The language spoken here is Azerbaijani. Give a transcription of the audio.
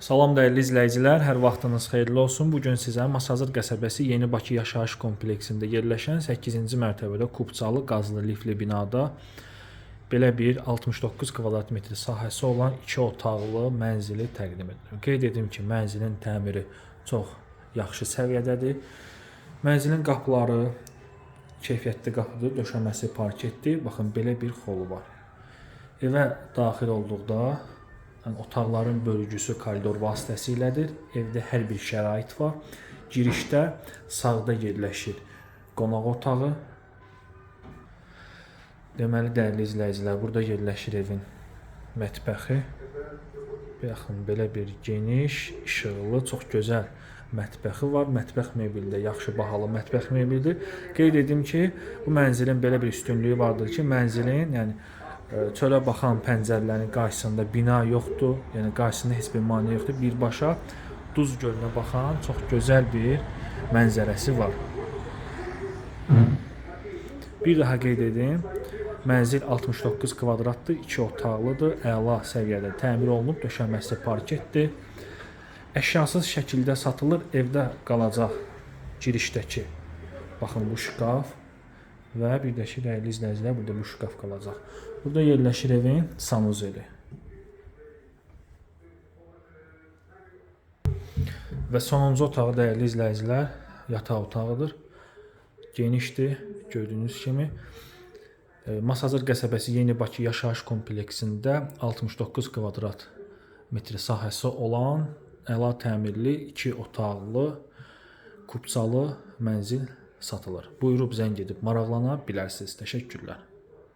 Salam dəyərli izləyicilər, hər vaxtınız xeyirli olsun. Bu gün sizə Masazır qəsəbəsi Yeni Bakı yaşayış kompleksində yerləşən 8-ci mərtəbədə kubçalı qazlı lifli binada belə bir 69 kvadrat metr sahəsi olan 2 otaqlı mənzili təqdim edirəm. Qeyd edim ki, mənzilin təmiri çox yaxşı səviyyədədir. Mənzilin qapıları keyfiyyətli qapıdır, döşəməsi parketdir. Baxın belə bir xolu var. Evə daxil olduqda yəni otaqların bölgüsü koridor vasitəsilədir. Evdə hər bir şərait var. Girişdə sağda yerləşir qonaq otağı. Deməli dəyərli izləyicilər, burada yerləşir evin mətbəxi. Baxın belə bir geniş, işıqlı, çox gözəl mətbəxi var. Mətbəx mebeli də yaxşı bahalı mətbəx mebelidir. Qeyd edim ki, bu mənzilin belə bir üstünlüyü vardır ki, mənzilin, yəni çölə baxan pəncərələrin qarşısında bina yoxdur. Yəni qarşısında heç bir maneə yoxdur. Birbaşa Duz gölünə baxan çox gözəl bir mənzərəsi var. Bir daha qeyd edim. Mənzil 69 kvadratdır, 2 otaqlıdır, əla səviyyədə təmir olunub, döşəməsi parketdir. Əşyasız şəkildə satılır, evdə qalacaq girişdəki. Baxın bu şkaf və bir də ki, dəyərli izləyicilər, burada bu şkaf qalacaq. Burada yerləşir evin sanuzeli. Və sonuncu otağı dəyərli izləyicilər, yataq otağıdır. Genişdir, gördüyünüz kimi. E, Masazır qəsəbəsi Yeni Bakı yaşayış kompleksində 69 kvadrat metr sahəsi olan əla təmirli 2 otaqlı kubçalı mənzil satılır. Buyurub zəng edib maraqlana bilərsiniz. Təşəkkürlər.